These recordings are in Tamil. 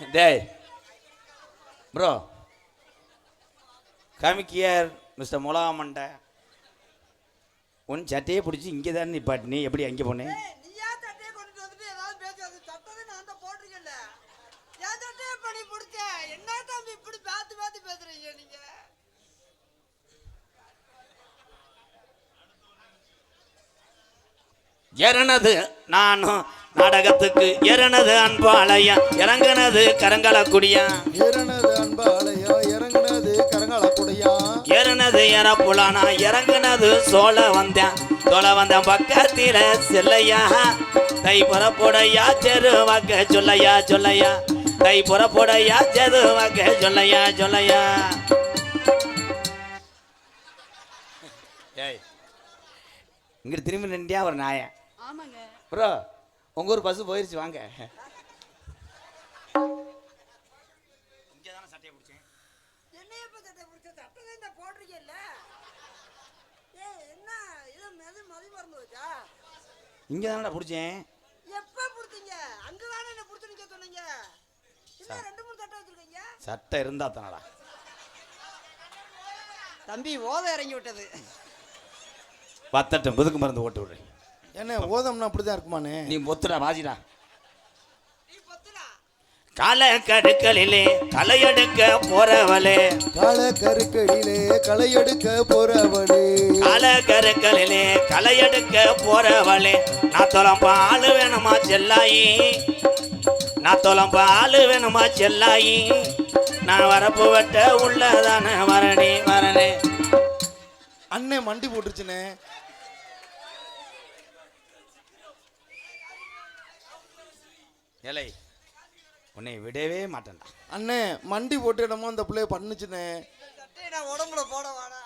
டேய் ப்ரோ கமிக்கியர் மிஸ்டர் முலகா மண்டை உன் சட்டையே பிடிச்சி இங்கே தான் நிப்பாட்டு. நீ எப்படி அங்கே போனேன்? எறனது நானும் நாடகத்துக்கு எறனது அன்பாளையா இறங்குனது கரங்கலக்குடியா? ஏறினது அன்பாலயா இறங்குனது கரங்காலக்குடையா? எறனது எறப்புலானா இறங்குனது சோழ வந்தேன் சோழ வந்தேன் பக்கத்தில செல்லையா தை புறப்போடையா செரு வாக்க சொல்லையா சொல்லையா? தை புறப்போடையா செரு வாக்க சொல்லையா சொல்லையா? ஏய் இங்கிட்டு திரும்பி நின்றியா ஒரு நாயன் ஆமாங்க. ப்ரோ உங்க ஊர் பஸ் போயிருச்சு வாங்க என்னைய இப்ப சட்டை பிடிச்ச? சட்டத்தை இந்த போட்டிருக்கேன்ல. ஏய், என்ன இது மதி மதி மறந்து? இங்கே தானடா பிடிச்சேன் எப்ப பிடிச்சீங்க? அங்கதானே என்னை பிடிச்சு நிக்க சொன்னீங்க. என்ன ரெண்டு மூணு சட்டை வச்சிருக்கீங்க? சட்டை இருந்தா தானடா தம்பி ஓத இறங்கி விட்டது பத்தட்டும் புதுக்கு மருந்து ஓட்டு விடுறேன் என்ன ஓதம்னா அப்படிதான் இருக்குமானே நீ ஒத்துடா பொத்துடா. கால கடுக்களிலே களையெடுக்க போறவளே. கால கருக்களிலே களையெடுக்க போறவளே. கால கருக்களிலே களையெடுக்க போறவளே. நான் தொலம் பால் வேணுமா செல்லாயி? நான் தொலம் பால் வேணுமா செல்லாயி? நான் வரப்பு வெட்ட உள்ளதானே வரணி வரணே அண்ணே மண்டி போட்டுருச்சுனே ஏலை உன்னை விடவே மாட்டேன்டா. அண்ணே மண்டி போட்டு இடமோ அந்த பிள்ளைய பண்ணுச்சுனே இந்த சட்டையை நான் உடம்புல போட வாடா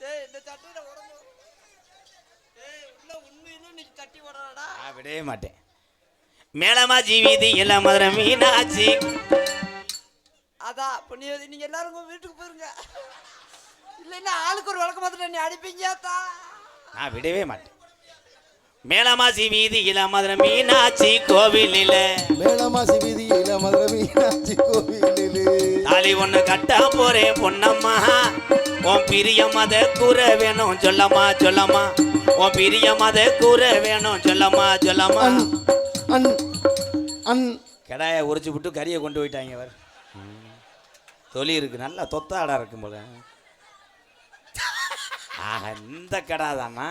டேய் இந்த சட்டையை நான் உடம்புல டேய் உள்ள உண்மையிலே நீ தட்டி போடுறடா. நான் விடவே மாட்டேன். மேலமா ஜீவிதி இல்ல மதுரை மீனாட்சி. அதான் இப்போ நீ நீங்க எல்லாரும் உங்க வீட்டுக்கு போயிருங்க. இல்லைன்னா ஆளுக்கு ஒரு விளக்க பார்த்துட்டு நீ அடிப்பீங்க நான் விடவே மாட்டேன். மேலமாசி வீதியில மதுரை மீனாட்சி கோவிலில. மேலமாசி வீதியில மதுரை மீனாட்சி கோவிலிலே. தாலி ஒண்ணு கட்ட போறேன் பொன்னம்மா. உன் பிரியம் அத கூற வேணும் சொல்லம்மா சொல்லம்மா. உன் பிரியம் அத கூற வேணும் சொல்லம்மா சொல்லம்மா. அன் அன் அன். கடாயை உரிச்சு விட்டு கறியை கொண்டு போயிட்டாங்க அவர் தொலி இருக்கு நல்லா தொத்தாடா இருக்கும் போல. ஆஹா இந்த கடா தானா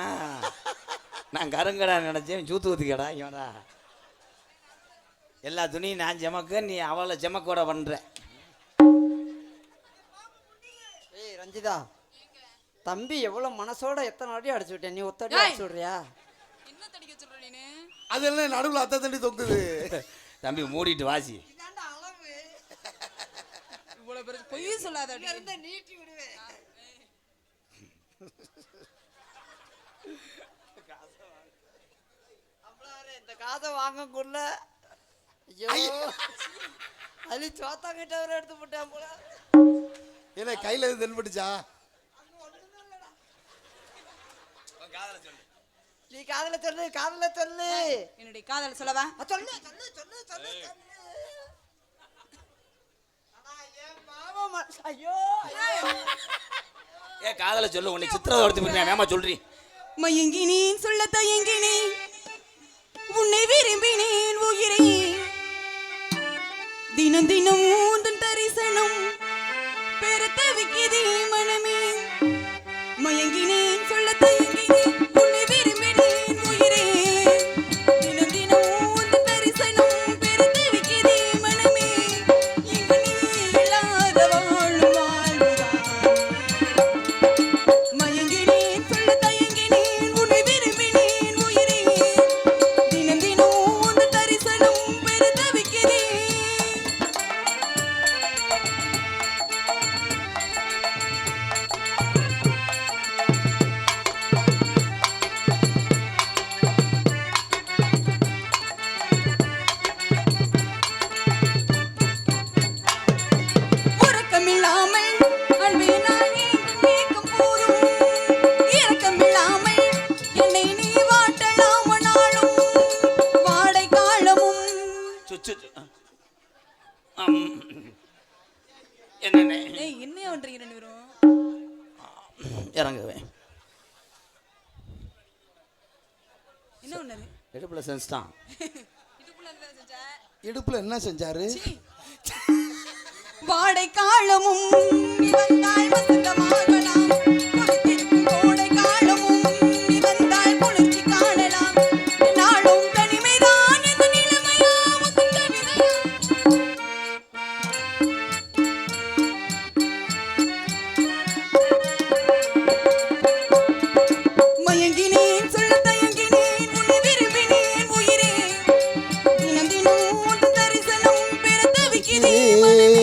நான் கருங்கடா நினைச்சேன் சூத்து ஊத்தி கடா இவடா எல்லா துணியும் நான் ஜமக்க நீ அவளை ஜமக்கோட பண்ற. ஏய் ரஞ்சிதா. தம்பி எவ்வளவு மனசோட எத்தனை வாட்டி அடிச்சு விட்டேன்? நீ ஒத்தடி. அடிச்சு விடுறியா? என்ன தடிக்க சொல்ற நீனு? அது என்ன நடுவுல அத்தை தண்டி தொங்குது. தம்பி மூடிட்டு வாசி. பெரிய பொய் சொல்லாத நீட்டி விடுவேன். காசை வாங்கக்குள்ள ஐயோ. அது சோத்தாங்கிட்ட அவர் எடுத்து போட்டான் போல. என்ன கையில இருந்து தென்பட்டுச்சா? நீ காதல சொல்லு காதல சொல்லு. என்னுடைய காதல் சொல்லவா? சொல்லு சொல்லு சொல்லு சொல்லு ஐயோ. ஏ காதல சொல்லு உன்னை சித்திரத்தை எடுத்து போயிருந்தேன் வேமா சொல்றீ? மயங்கினேன் சொல்ல தயங்கினேன் உன்னை விரும்பினேன் உயிரே. தினம் தினம் ஊந்தன் தரிசனம் பெற தவிக்கிதே மனமே. மயங்கினேன் என்னண்ணே? ஏய் என்ன பண்றீங்க ரெண்டு பேரும்? இறங்குவேன். என்ன பண்ணது இடுப்புல செஞ்சுட்டான். இடுப்புல என்ன செஞ்சாரு? சீ. வாடை காலமும் making me money.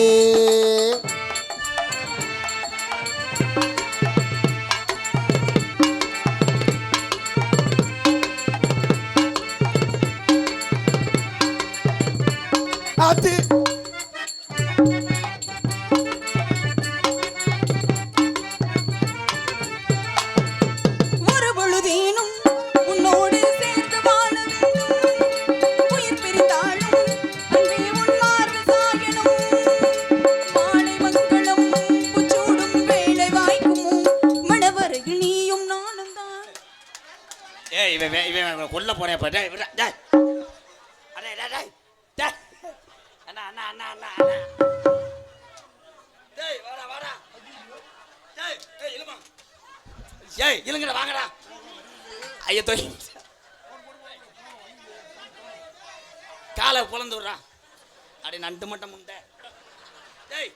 இவன் வே- இவன் இவன் கொல்ல போறேன் இப்ப அடே டேய் டேய். டேய். அண்ணா அண்ணா அண்ணா அண்ணா டேய் வாடா வாடா. டேய் ஏய் இழுமா. ஏய் இழுங்கடா வாங்கடா. ஐயா தோய் காலை குழந்து விட்றா. அடே நண்டு மட்டும் முண்டை. டேய்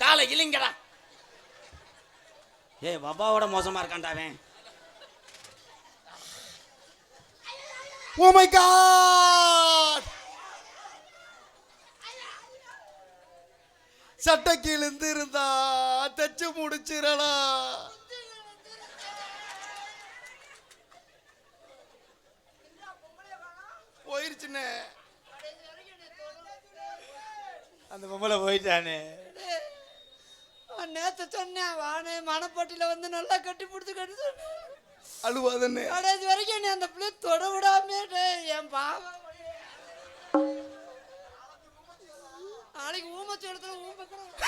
காலை இழுங்கடா. ஏய் பாபாவோட மோசமா இருக்கான்டா Oh my God! சட்டை கிழிந்து இருந்தா தச்சு முடிச்சிடலா. போயிருச்சுண்ணே. அந்த பொம்பளை போயிட்டானே. நேத்து சொன்னேன் வானே மணப்பட்டியில வந்து நல்லா கட்டி பிடிச்சி கட்டி சொன்னேன். அழுவாதன்னு கடைசி வரைக்கும் நீ அந்த பிள்ளை தொட விடாம என் பாவம். நாளைக்கு ஊமச்சோளத்துல ஊம்பக்கணும்